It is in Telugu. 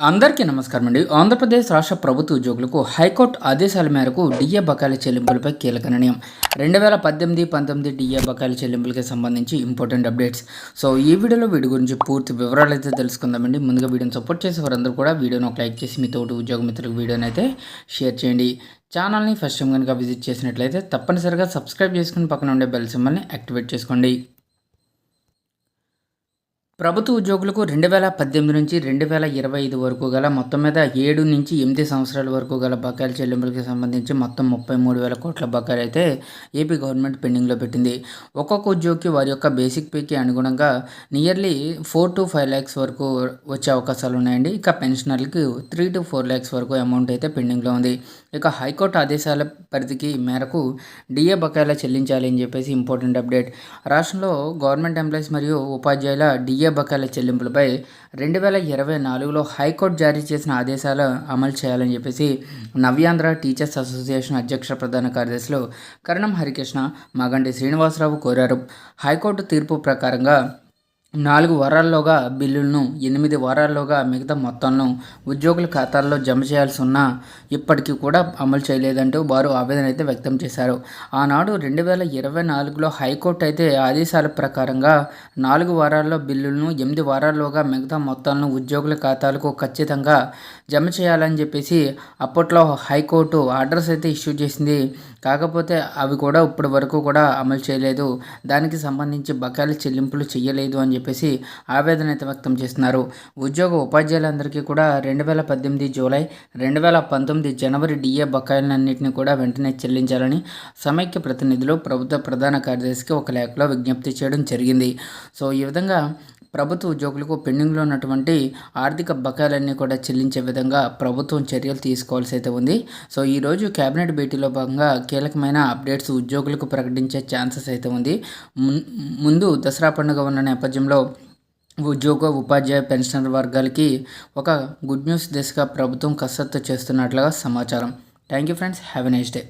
అందరికీ నమస్కారం అండి. ఆంధ్రప్రదేశ్ రాష్ట్ర ప్రభుత్వ ఉద్యోగులకు హైకోర్టు ఆదేశాల మేరకు డిఏ బకాయిల చెల్లింపులపై కీలక నిర్ణయం. రెండు వేల పద్దెనిమిది పంతొమ్మిది డిఏ బకాయిల చెల్లింపులకి సంబంధించి ఇంపార్టెంట్ అప్డేట్స్. సో ఈ వీడియోలో వీడి గురించి పూర్తి వివరాలు అయితే తెలుసుకుందామండి. ముందుగా వీడియోని సపోర్ట్ చేసే వారందరూ కూడా వీడియోని ఒక లైక్ చేసి మీ తోటి ఉద్యోగ మిత్రులకు వీడియోని అయితే షేర్ చేయండి. ఛానల్ని ఫస్ట్ టైం కనుక విజిట్ చేసినట్లయితే తప్పనిసరిగా సబ్స్క్రైబ్ చేసుకుని పక్కన ఉండే బెల్ సింబల్ని యాక్టివేట్ చేసుకోండి. ప్రభుత్వ ఉద్యోగులకు రెండు వేల పద్దెనిమిది నుంచి రెండు వేల ఇరవై ఐదు వరకు గల మొత్తం మీద ఏడు నుంచి ఎనిమిది సంవత్సరాల వరకు గల బకాయిల చెల్లింపులకు సంబంధించి మొత్తం ముప్పై మూడు వేల కోట్ల బకాయిలు అయితే ఏపీ గవర్నమెంట్ పెండింగ్లో పెట్టింది. ఒక్కొక్క ఉద్యోగికి వారి యొక్క బేసిక్ పేకి అనుగుణంగా nearly four to five lakhs వరకు వచ్చే అవకాశాలు ఉన్నాయండి. ఇక పెన్షనర్లకి త్రీ టు ఫోర్ ల్యాక్స్ వరకు అమౌంట్ అయితే పెండింగ్లో ఉంది. ఇక హైకోర్టు ఆదేశాల పరిధికి మేరకు డిఏ బకాయిల చెల్లించాలి అని చెప్పేసి ఇంపార్టెంట్ అప్డేట్. రాష్ట్రంలో గవర్నమెంట్ ఎంప్లాయీస్ మరియు ఉపాధ్యాయుల డిఏ విద్యా బకాయిల చెల్లింపులపై రెండు వేల ఇరవై నాలుగులో హైకోర్టు జారీ చేసిన ఆదేశాలు అమలు చేయాలని చెప్పేసి నవ్యాంధ్ర టీచర్స్ అసోసియేషన్ అధ్యక్ష ప్రధాన కార్యదర్శులు కరణం హరికృష్ణ మాగంటి శ్రీనివాసరావు కోరారు. హైకోర్టు తీర్పు ప్రకారంగా నాలుగు వారాల్లోగా బిల్లులను ఎనిమిది వారాల్లోగా మిగతా మొత్తాలను ఉద్యోగుల ఖాతాల్లో జమ చేయాల్సి ఉన్నా ఇప్పటికీ కూడా అమలు చేయలేదంటూ వారు ఆవేదన అయితే వ్యక్తం చేశారు. ఆనాడు రెండు వేల ఇరవై నాలుగులో హైకోర్టు అయితే ఆదేశాల ప్రకారంగా నాలుగు వారాల్లో బిల్లులను ఎనిమిది వారాల్లోగా మిగతా మొత్తాలను ఉద్యోగుల ఖాతాలకు ఖచ్చితంగా జమ చేయాలని చెప్పేసి అప్పట్లో హైకోర్టు ఆర్డర్స్ అయితే ఇష్యూ చేసింది. కాకపోతే అవి కూడా ఇప్పటి వరకు కూడా అమలు చేయలేదు. దానికి సంబంధించి బకాయిల చెల్లింపులు చేయలేదు అని చెప్పి చెప్పేసి ఆవేదన అయితే వ్యక్తం చేస్తున్నారు. ఉద్యోగ ఉపాధ్యాయులందరికీ కూడా రెండు వేల పద్దెనిమిది జూలై రెండు వేల పంతొమ్మిది జనవరి డిఏ బకాయిలన్నింటినీ కూడా వెంటనే చెల్లించాలని సమైక్య ప్రతినిధులు ప్రభుత్వ ప్రధాన కార్యదర్శికి ఒక లేఖలో విజ్ఞప్తి చేయడం జరిగింది. సో ఈ విధంగా ప్రభుత్వ ఉద్యోగులకు పెండింగ్లో ఉన్నటువంటి ఆర్థిక బకాయిలన్నీ కూడా చెల్లించే విధంగా ప్రభుత్వం చర్యలు తీసుకోవాల్సి అయితే ఉంది. సో ఈరోజు కేబినెట్ భేటీలో భాగంగా కీలకమైన అప్డేట్స్ ఉద్యోగులకు ప్రకటించే ఛాన్సెస్ అయితే ఉంది. ముందు దసరా పండుగ ఉన్న నేపథ్యంలో ఉద్యోగ ఉపాధ్యాయ పెన్షనర్ వర్గాలకి ఒక గుడ్ న్యూస్ దిశగా ప్రభుత్వం కసరత్తు చేస్తున్నట్లుగా సమాచారం. Thank you friends. Have a nice day.